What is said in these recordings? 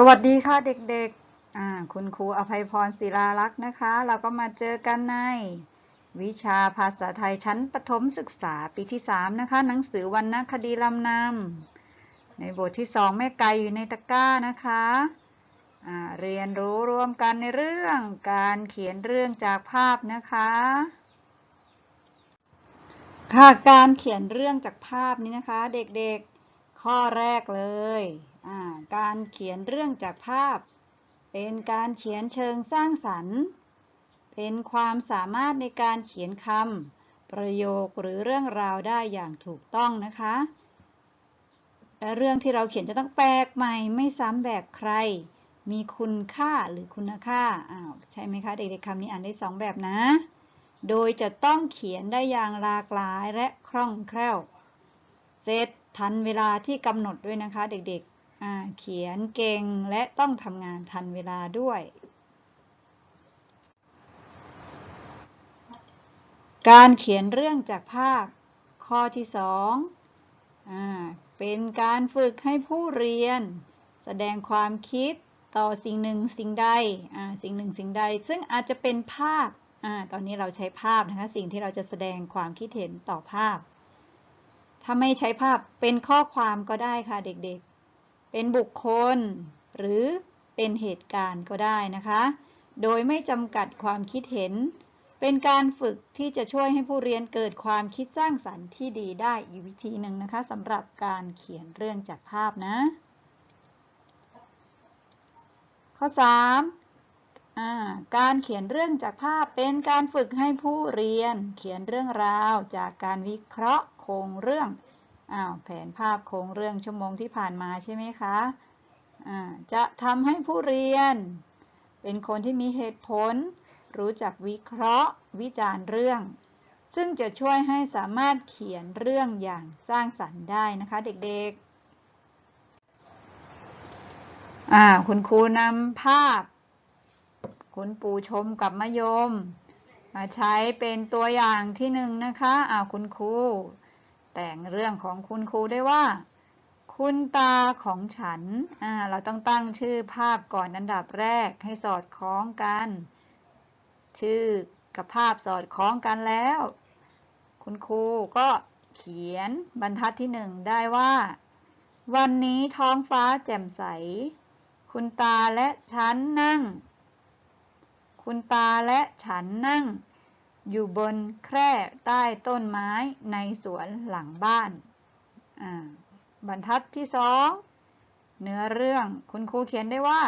สวัสดีค่ะเด็กๆ คุณครูอภัยพรศิลาลักษ์นะคะ เราก็มาเจอกันใน วิชาภาษาไทยชั้นประถมศึกษาปีที่ 3 นะคะ หนังสือวรรณคดีลำนำในบทที่ 2 แม่ไก่อยู่ในตะกร้านะคะเรียนรู้ร่วมกันในเรื่องการเขียนเรื่องจากภาพนะคะค่ะการเขียนเรื่องจากภาพนี้นะคะ เด็กๆ ข้อแรกเลยการเขียนเรื่องจากภาพ เป็นการเขียนเชิงสร้างสรรค์ เป็นความสามารถในการเขียนคำประโยคหรือเรื่องราวได้อย่างถูกต้องนะคะและเรื่องที่เราเขียนจะต้องแปลกใหม่ไม่ซ้ำแบบใคร มีคุณค่าหรือคุณค่าอ้าวใช่ไหมคะเด็กๆคำนี้อ่านได้สองแบบนะ โดยจะต้องเขียนได้อย่างหลากหลายและคล่องแคล่ว เสร็จ ทันเวลาที่กำหนดด้วยนะคะ เด็กๆ เขียนเก่งและต้องทำงานทันเวลาด้วย การเขียนเรื่องจากภาพข้อที่สองเป็นการฝึกให้ผู้เรียน แสดงความคิดต่อสิ่งหนึ่งสิ่งใดสิ่งหนึ่งสิ่งใด ซึ่งอาจจะเป็นภาพอตอนนี้เราใช้ภาพนะคะ สิ่งที่เราจะแสดงความคิดเห็นต่อภาพ ถ้าไม่ใช้ภาพเป็นข้อความก็ได้ค่ะเด็กๆ เป็นบุคคล หรือเป็นเหตุการณ์ก็ได้นะคะ โดยไม่จำกัดความคิดเห็น เป็นการฝึกที่จะช่วยให้ผู้เรียนเกิดความคิดสร้างสรรค์ที่ดีได้อีกวิธีหนึ่งนะคะสำหรับการเขียนเรื่องจากภาพนะ ข้อ 3. การเขียนเรื่องจากภาพเป็นการฝึกให้ผู้เรียน เขียนเรื่องราวจากการวิเคราะห์โครงเรื่องอ้าวแผนภาพโครงเรื่องชั่วโมงที่ผ่านมาใช่ไหมคะจะทำให้ผู้เรียน เป็นคนที่มีเหตุผล รู้จักวิเคราะห์ วิจารณ์เรื่อง ซึ่งจะช่วยให้สามารถเขียนเรื่องอย่างสร้างสรรค์ได้นะคะเด็กๆคุณครูนำภาพ คุณปู่ชมกับมะยม มาใช้เป็นตัวอย่างที่หนึ่งนะคะอ่าคุณครูแต่งเรื่องของคุณครูได้ว่า คุณตาของฉันเราต้องตั้งชื่อภาพก่อนอันดับแรกให้สอดคล้องกัน ชื่อกับภาพสอดคล้องกันแล้ว คุณครูก็เขียนบรรทัดที่หนึ่งได้ว่า วันนี้ท้องฟ้าแจ่มใส คุณตาและฉันนั่ง คุณตาและฉันนั่ง อยู่บนแคร่ใต้ต้นไม้ในสวนหลังบ้าน บรรทัดที่สองเนื้อเรื่องคุณครูเขียนได้ว่า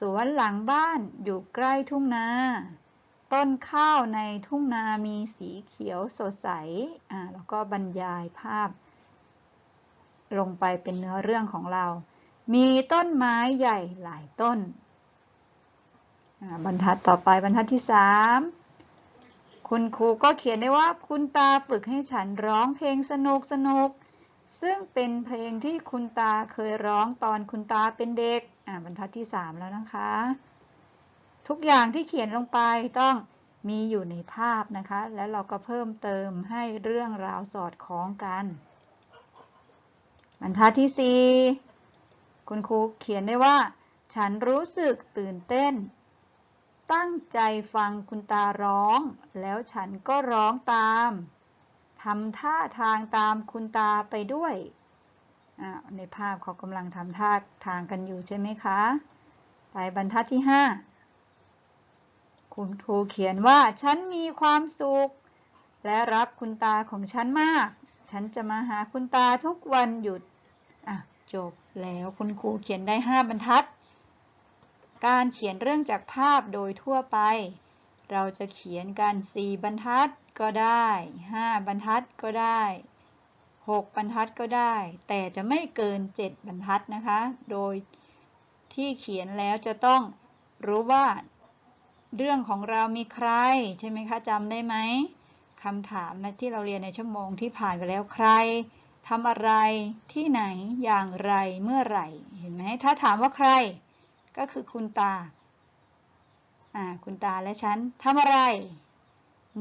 สวนหลังบ้านอยู่ใกล้ทุ่งนา ต้นข้าวในทุ่งนามีสีเขียวสดใสแล้วก็บรรยายภาพ ลงไปเป็นเนื้อเรื่องของเรา มีต้นไม้ใหญ่หลายต้น บรรทัดต่อไปบรรทัดที่สามคุณครูก็เขียนได้ว่าคุณตาฝึกให้ฉันร้องเพลงสนุกสนุก ซึ่งเป็นเพลงที่คุณตาเคยร้องตอนคุณตาเป็นเด็กอ่าบรรทัดที่3แล้วนะคะ ทุกอย่างที่เขียนลงไปต้องมีอยู่ในภาพนะคะ แล้วเราก็เพิ่มเติมให้เรื่องราวสอดคล้องกัน บรรทัดที่4คุณครูเขียนได้ว่า ฉันรู้สึกตื่นเต้น ตั้งใจฟังคุณตาร้อง แล้วฉันก็ร้องตามทำท่าทางตามคุณตาไปด้วยในภาพเขากำลังทำท่าทางกันอยู่ใช่ไหมคะ ไปบรรทัดที่ 5 คุณครูเขียนว่า ฉันมีความสุข และรักคุณตาของฉันมาก ฉันจะมาหาคุณตาทุกวันหยุดจบแล้วคุณครูเขียนได้ 5 บรรทัด การเขียนเรื่องจากภาพโดยทั่วไป เราจะเขียนกัน 4 บรรทัดก็ได้ 5 บรรทัดก็ได้ 6 บรรทัดก็ได้ แต่จะไม่เกิน 7 บรรทัดนะคะ โดยที่เขียนแล้วจะต้องรู้ว่า เรื่องของเรามีใคร ใช่ไหมคะจำได้ไหมคำถามนะที่เราเรียนในชั่วโมงที่ผ่านไปแล้วใครทำอะไรที่ไหนอย่างไรเมื่อไหร่ เห็นไหมถ้าถามว่าใคร ก็คือคุณตา อ่า คุณตาและฉันทำอะไร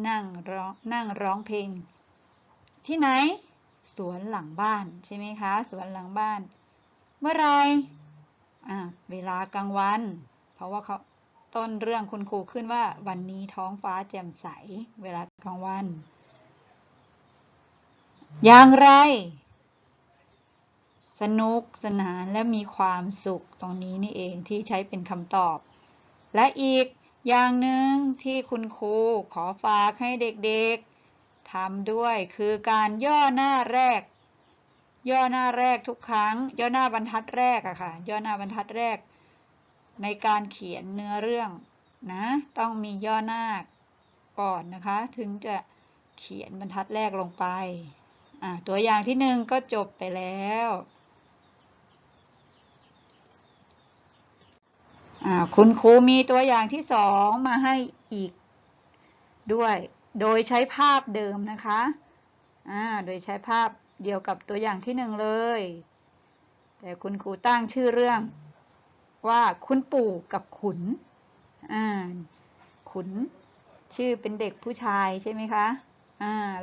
นั่งร้องนั่งร้องเพลง ที่ไหน สวนหลังบ้านใช่ไหมคะ สวนหลังบ้าน เมื่อไรอ่า เวลากลางวัน เพราะว่าเขาต้นเรื่องคุณครูขึ้นว่า วันนี้ท้องฟ้าแจ่มใส เวลากลางวัน อย่างไร สนุกสนานและมีความสุขตรงนี้นี่เองที่ใช้เป็นคำตอบ และอีกอย่างหนึ่งที่คุณครูขอฝากให้เด็กๆทำด้วยคือการย่อหน้าแรก ย่อหน้าแรกทุกครั้ง ย่อหน้าบรรทัดแรกอะค่ะ ย่อหน้าบรรทัดแรก ในการเขียนเนื้อเรื่องนะ ต้องมีย่อหน้าก่อนนะคะ ถึงจะเขียนบรรทัดแรกลงไปตัวอย่างที่หนึ่งก็จบไปแล้ว อ่า คุณครูมีตัวอย่างที่สองมาให้อีกด้วย โดยใช้ภาพเดิมนะคะโดยใช้ภาพเดียวกับตัวอย่างที่หนึ่งเลย แต่คุณครูตั้งชื่อเรื่องว่าคุณปู่กับขุนขุนชื่อเป็นเด็กผู้ชายใช่ไหมคะ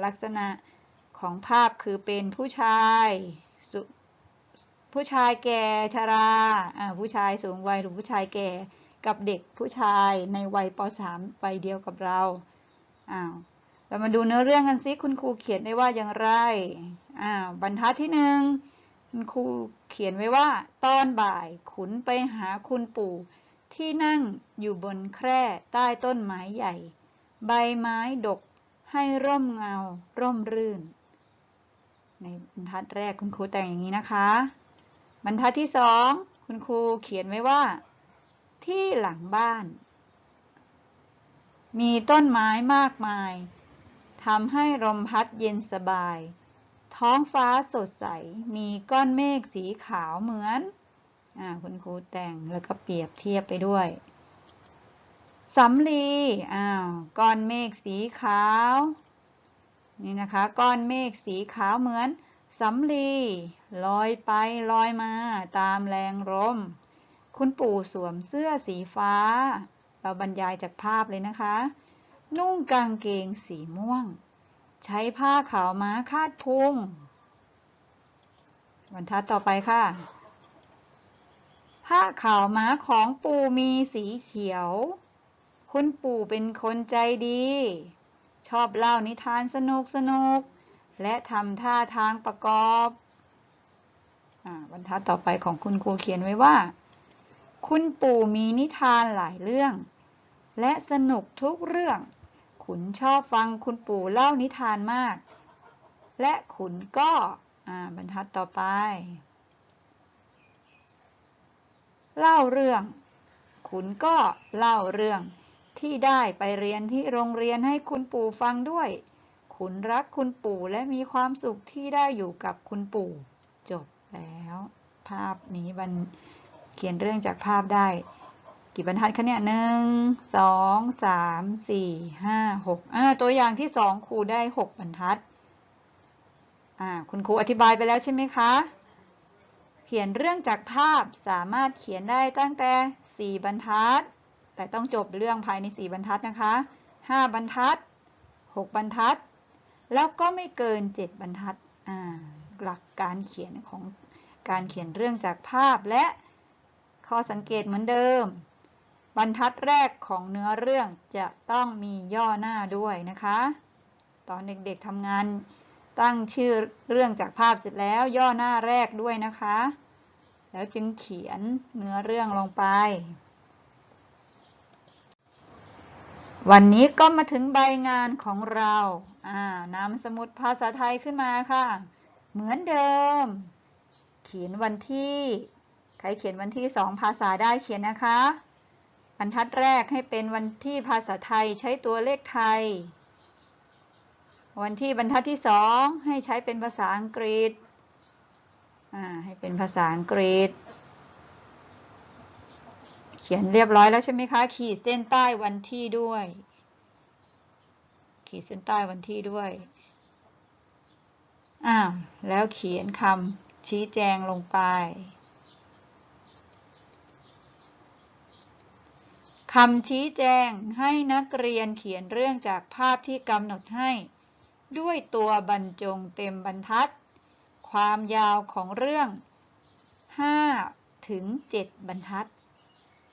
ลักษณะของภาพคือเป็นผู้ชาย ผู้ชายแก่ชราอ่าผู้ชายสูงวัยหรือผู้ชายแก่กับเด็กผู้ชายในวัยป .3 วัยเดียวกับเราอ้าวเรามาดูเนื้อเรื่องกันสิคุณครูเขียนได้ว่าอย่างไรอ้าวบรรทัดที่หนึ่งคุณครูเขียนไว้ว่า ตอนบ่ายขุนไปหาคุณปู่ ที่นั่งอยู่บนแคร่ใต้ต้นไม้ใหญ่ ใบไม้ดกให้ร่มเงาร่มรื่น ในบรรทัดแรกคุณครูแต่งอย่างนี้นะคะ บรรทัดที่สองคุณครูเขียนไว้ว่า ที่หลังบ้าน มีต้นไม้มากมายทำให้ลมพัดเย็นสบาย ท้องฟ้าสดใส มีก้อนเมฆสีขาวเหมือนอคุณครูแต่งแล้วก็เปรียบเทียบไปด้วยสำลีอ้าวก้อนเมฆสีขาว นี่นะคะ ก้อนเมฆสีขาวเหมือน สำลีลอยไปลอยมาตามแรงลมคุณปู่สวมเสื้อสีฟ้า เราบรรยายจากภาพเลยนะคะ นุ่งกางเกงสีม่วง ใช้ผ้าขาวม้าคาดพุงบรรทัดต่อไปค่ะ ผ้าขาวม้าของปู่มีสีเขียว คุณปู่เป็นคนใจดี ชอบเล่านิทานสนุกสนุก และทำท่าทางประกอบอบรรทัดต่อไปของคุณครูเขียนไว้ว่า คุณปู่มีนิทานหลายเรื่อง และสนุกทุกเรื่อง ขุนชอบฟังคุณปู่เล่านิทานมาก และขุนก็บรรทัดต่อไป เล่าเรื่อง ขุนก็เล่าเรื่องที่ได้ไปเรียนที่โรงเรียนให้คุณปู่ฟังด้วย ขุนรักคุณปู่และมีความสุขที่ได้อยู่กับคุณปู่ จบแล้ว ภาพนี้บันเขียนเรื่องจากภาพได้ กี่บรรทัดคะเนี่ยหนึ่งสองสามสี่ห้าหกอ่าตัวอย่างที่สองครูได้หกบรรทัดอ่าคุณครูอธิบายไปแล้วใช่ไหมคะ เขียนเรื่องจากภาพสามารถเขียนได้ตั้งแต่สี่บรรทัด แต่ต้องจบเรื่องภายในสี่บรรทัดนะคะห้าบรรทัดหกบรรทัด แล้วก็ไม่เกินเจ็ดบรรทัดหลักการเขียนของการเขียนเรื่องจากภาพและข้อสังเกตเหมือนเดิม บรรทัดแรกของเนื้อเรื่องจะต้องมีย่อหน้าด้วยนะคะ ตอนเด็กๆทำงานตั้งชื่อเรื่องจากภาพเสร็จแล้วย่อหน้าแรกด้วยนะคะ แล้วจึงเขียนเนื้อเรื่องลงไป วันนี้ก็มาถึงใบงานของเราอ่านำสมุดภาษาไทยขึ้นมาค่ะ เหมือนเดิม เขียนวันที่ ใครเขียนวันที่สองภาษาได้เขียนนะคะ บรรทัดแรกให้เป็นวันที่ภาษาไทยใช้ตัวเลขไทย วันที่บรรทัดที่สองให้ใช้เป็นภาษาอังกฤษ อ่า ให้เป็นภาษาอังกฤษ ขียนเรียบร้อยแล้วใช่ไหมคะ ขีดเส้นใต้วันที่ด้วย ขีดเส้นใต้วันที่ด้วยอ่าแล้วเขียนคำชี้แจงลงไปคำชี้แจงให้นักเรียนเขียนเรื่องจากภาพที่กำหนดให้ ด้วยตัวบรรจงเต็มบรรทัด ความยาวของเรื่อง 5 ถึง 7 บรรทัด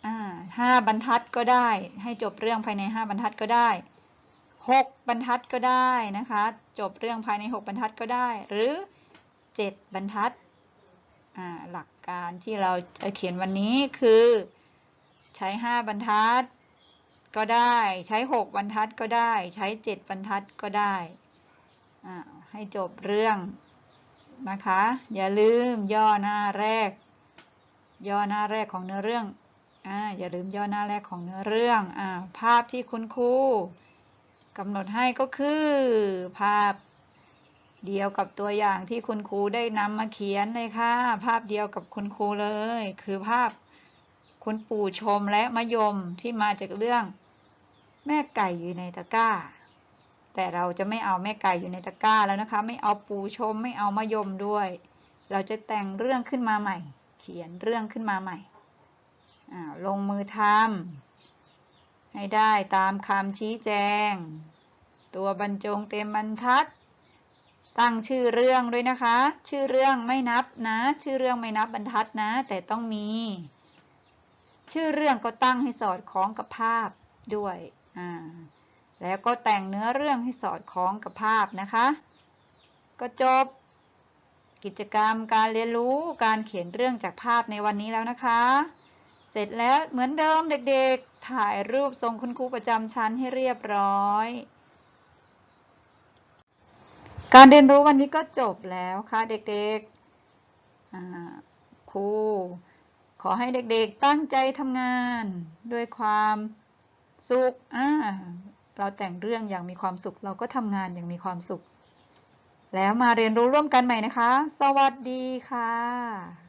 อ่าห้าบรรทัดก็ได้ ให้จบเรื่องภายใน5บรรทัดก็ได้6บรรทัดก็ได้นะคะ จบเรื่องภายใน6บรรทัดก็ได้ หรือ7บรรทัดอ่าหลักการที่เราจะเขียนวันนี้คือ ใช้5บรรทัดก็ได้ ใช้6บรรทัดก็ได้ ใช้7บรรทัดก็ได้อ่าให้จบเรื่องนะคะ อย่าลืมย่อหน้าแรก ย่อหน้าแรกของเนื้อเรื่อง อ่าอย่าลืมย่อหน้าแรกของเนื้อเรื่องอ่าภาพที่คุณครูกำหนดให้ก็คือ ภาพเดียวกับตัวอย่างที่คุณครูได้นำมาเขียนเลยค่ะ ภาพเดียวกับคุณครูเลย คือภาพคุณปู่ชมและมะยมที่มาจากเรื่อง แม่ไก่อยู่ในตะกร้า แต่เราจะไม่เอาแม่ไก่อยู่ในตะกร้าแล้วนะคะ ไม่เอาปู่ชมไม่เอามะยมด้วย เราจะแต่งเรื่องขึ้นมาใหม่ เขียนเรื่องขึ้นมาใหม่ ลงมือทำให้ได้ตามคำชี้แจง ตัวบรรจงเต็มบรรทัด ตั้งชื่อเรื่องด้วยนะคะ ชื่อเรื่องไม่นับนะ ชื่อเรื่องไม่นับบรรทัดนะ แต่ต้องมี ชื่อเรื่องก็ตั้งให้สอดคล้องกับภาพด้วยอ่าแล้วก็แต่งเนื้อเรื่องให้สอดคล้องกับภาพนะคะ ก็จบ กิจกรรมการเรียนรู้การเขียนเรื่องจากภาพในวันนี้แล้วนะคะ เสร็จแล้วเหมือนเดิมเด็กๆ ถ่ายรูปทรงคุณครูประจำชั้นให้เรียบร้อย การเรียนรู้วันนี้ก็จบแล้วค่ะเด็กๆครูขอให้เด็กๆตั้งใจทำงานด้วยความสุขอ่าเราแต่งเรื่องอย่างมีความสุข เราก็ทำงานอย่างมีความสุข แล้วมาเรียนรู้ร่วมกันใหม่นะคะ สวัสดีค่ะ